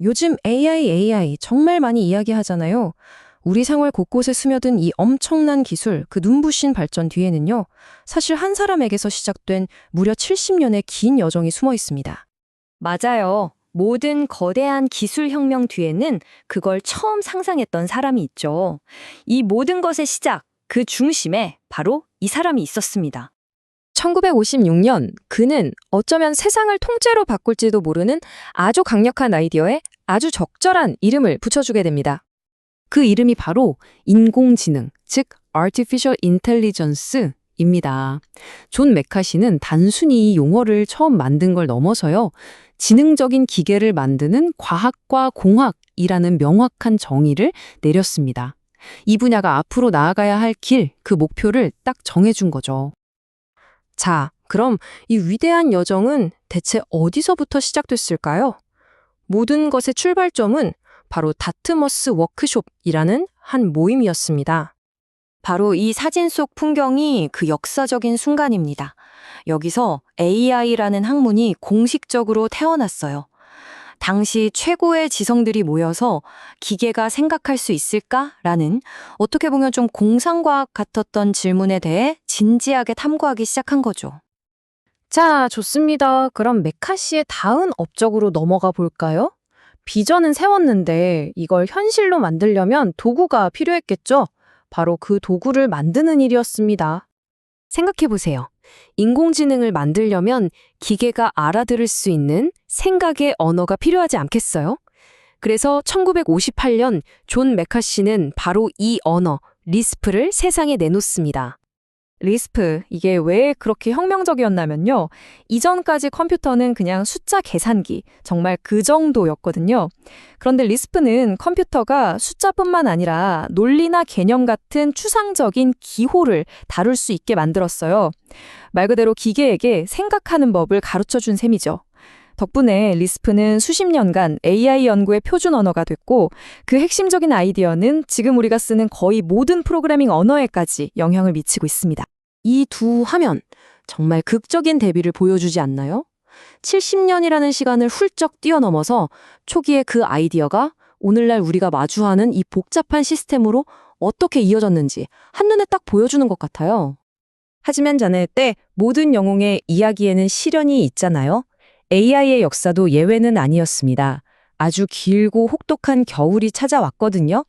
요즘 AI, AI 정말 많이 이야기하잖아요. 우리 생활 곳곳에 스며든 이 엄청난 기술, 그 눈부신 발전 뒤에는요, 사실 한 사람에게서 시작된 무려 70년의 긴 여정이 숨어 있습니다. 맞아요. 모든 거대한 기술 혁명 뒤에는 그걸 처음 상상했던 사람이 있죠. 이 모든 것의 시작, 그 중심에 바로 이 사람이 있었습니다. 1956년 그는 어쩌면 세상을 통째로 바꿀지도 모르는 아주 강력한 아이디어에 아주 적절한 이름을 붙여주게 됩니다. 그 이름이 바로 인공지능, 즉 Artificial Intelligence입니다. 존 메카시는 단순히 이 용어를 처음 만든 걸 넘어서요. 지능적인 기계를 만드는 과학과 공학이라는 명확한 정의를 내렸습니다. 이 분야가 앞으로 나아가야 할 길, 그 목표를 딱 정해준 거죠. 자, 그럼 이 위대한 여정은 대체 어디서부터 시작됐을까요? 모든 것의 출발점은 바로 다트머스 워크숍이라는 한 모임이었습니다. 바로 이 사진 속 풍경이 그 역사적인 순간입니다. 여기서 AI라는 학문이 공식적으로 태어났어요. 당시 최고의 지성들이 모여서 기계가 생각할 수 있을까라는 어떻게 보면 좀 공상과학 같았던 질문에 대해 진지하게 탐구하기 시작한 거죠. 자, 좋습니다. 그럼 메카시의 다음 업적으로 넘어가 볼까요? 비전은 세웠는데 이걸 현실로 만들려면 도구가 필요했겠죠? 바로 그 도구를 만드는 일이었습니다. 생각해 보세요. 인공지능을 만들려면 기계가 알아들을 수 있는 생각의 언어가 필요하지 않겠어요? 그래서 1958년 존 메카시는 바로 이 언어, 리스프를 세상에 내놓습니다. 리스프, 이게 왜 그렇게 혁명적이었냐면요. 이전까지 컴퓨터는 그냥 숫자 계산기, 정말 그 정도였거든요. 그런데 리스프는 컴퓨터가 숫자뿐만 아니라 논리나 개념 같은 추상적인 기호를 다룰 수 있게 만들었어요. 말 그대로 기계에게 생각하는 법을 가르쳐 준 셈이죠. 덕분에 리스프는 수십 년간 AI 연구의 표준 언어가 됐고 그 핵심적인 아이디어는 지금 우리가 쓰는 거의 모든 프로그래밍 언어에까지 영향을 미치고 있습니다. 이 두 화면 정말 극적인 대비를 보여주지 않나요? 70년이라는 시간을 훌쩍 뛰어넘어서 초기에 그 아이디어가 오늘날 우리가 마주하는 이 복잡한 시스템으로 어떻게 이어졌는지 한눈에 딱 보여주는 것 같아요. 하지만 자네 때 모든 영웅의 이야기에는 시련이 있잖아요. AI의 역사도 예외는 아니었습니다. 아주 길고 혹독한 겨울이 찾아왔거든요.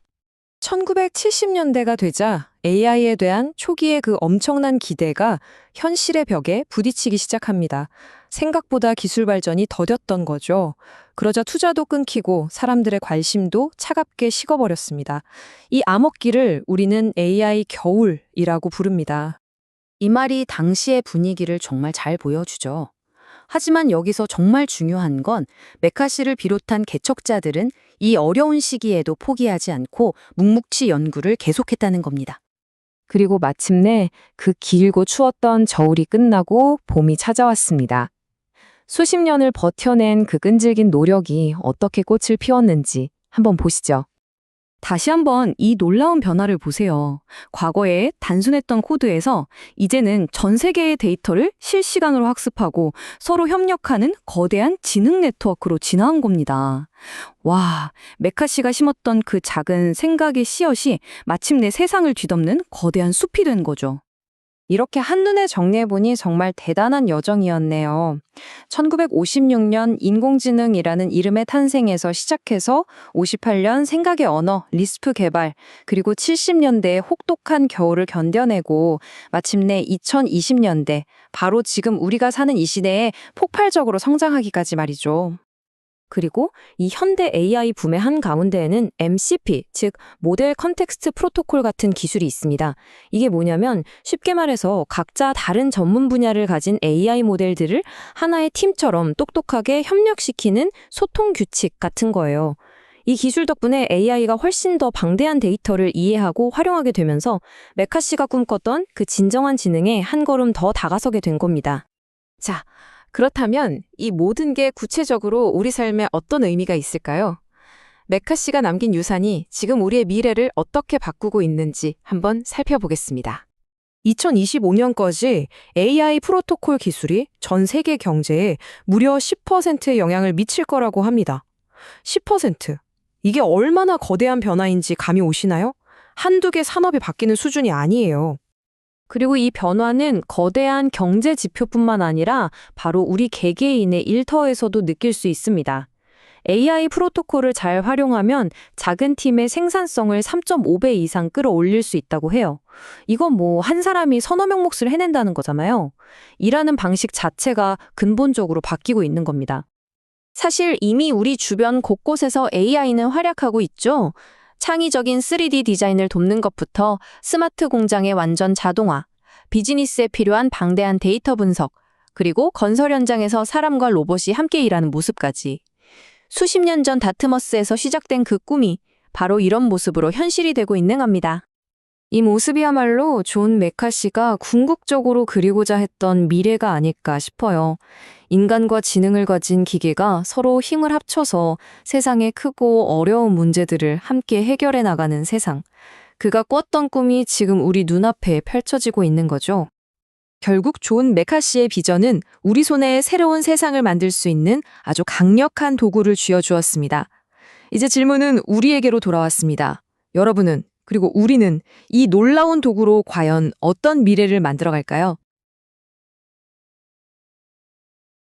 1970년대가 되자 AI에 대한 초기의 그 엄청난 기대가 현실의 벽에 부딪히기 시작합니다. 생각보다 기술 발전이 더뎠던 거죠. 그러자 투자도 끊기고 사람들의 관심도 차갑게 식어버렸습니다. 이 암흑기를 우리는 AI 겨울이라고 부릅니다. 이 말이 당시의 분위기를 정말 잘 보여주죠. 하지만 여기서 정말 중요한 건 메카시를 비롯한 개척자들은 이 어려운 시기에도 포기하지 않고 묵묵히 연구를 계속했다는 겁니다. 그리고 마침내 그 길고 추웠던 겨울이 끝나고 봄이 찾아왔습니다. 수십 년을 버텨낸 그 끈질긴 노력이 어떻게 꽃을 피웠는지 한번 보시죠. 다시 한번 이 놀라운 변화를 보세요. 과거에 단순했던 코드에서 이제는 전 세계의 데이터를 실시간으로 학습하고 서로 협력하는 거대한 지능 네트워크로 진화한 겁니다. 와, 메카시가 심었던 그 작은 생각의 씨앗이 마침내 세상을 뒤덮는 거대한 숲이 된 거죠. 이렇게 한눈에 정리해보니 정말 대단한 여정이었네요. 1956년 인공지능이라는 이름의 탄생에서 시작해서 58년 생각의 언어, 리스프 개발, 그리고 70년대의 혹독한 겨울을 견뎌내고 마침내 2020년대, 바로 지금 우리가 사는 이 시대에 폭발적으로 성장하기까지 말이죠. 그리고 이 현대 AI 붐의 한 가운데에는 MCP, 즉 모델 컨텍스트 프로토콜 같은 기술이 있습니다. 이게 뭐냐면 쉽게 말해서 각자 다른 전문 분야를 가진 AI 모델들을 하나의 팀처럼 똑똑하게 협력시키는 소통 규칙 같은 거예요. 이 기술 덕분에 AI가 훨씬 더 방대한 데이터를 이해하고 활용하게 되면서 메카시가 꿈꿨던 그 진정한 지능에 한 걸음 더 다가서게 된 겁니다. 자, 그렇다면 이 모든 게 구체적으로 우리 삶에 어떤 의미가 있을까요? 메카 씨가 남긴 유산이 지금 우리의 미래를 어떻게 바꾸고 있는지 한번 살펴보겠습니다. 2025년까지 AI 프로토콜 기술이 전 세계 경제에 무려 10%의 영향을 미칠 거라고 합니다. 10%. 이게 얼마나 거대한 변화인지 감이 오시나요? 한두 개 산업이 바뀌는 수준이 아니에요. 그리고 이 변화는 거대한 경제 지표뿐만 아니라 바로 우리 개개인의 일터에서도 느낄 수 있습니다. AI 프로토콜을 잘 활용하면 작은 팀의 생산성을 3.5배 이상 끌어올릴 수 있다고 해요. 이건 뭐 한 사람이 서너 명 몫을 해낸다는 거잖아요. 일하는 방식 자체가 근본적으로 바뀌고 있는 겁니다. 사실 이미 우리 주변 곳곳에서 AI는 활약하고 있죠. 창의적인 3D 디자인을 돕는 것부터 스마트 공장의 완전 자동화, 비즈니스에 필요한 방대한 데이터 분석, 그리고 건설 현장에서 사람과 로봇이 함께 일하는 모습까지. 수십 년 전 다트머스에서 시작된 그 꿈이 바로 이런 모습으로 현실이 되고 있는 겁니다. 이 모습이야말로 존 메카시가 궁극적으로 그리고자 했던 미래가 아닐까 싶어요. 인간과 지능을 가진 기계가 서로 힘을 합쳐서 세상의 크고 어려운 문제들을 함께 해결해 나가는 세상. 그가 꿨던 꿈이 지금 우리 눈앞에 펼쳐지고 있는 거죠. 결국 존 메카시의 비전은 우리 손에 새로운 세상을 만들 수 있는 아주 강력한 도구를 쥐어주었습니다. 이제 질문은 우리에게로 돌아왔습니다. 여러분은, 그리고 우리는 이 놀라운 도구로 과연 어떤 미래를 만들어 갈까요?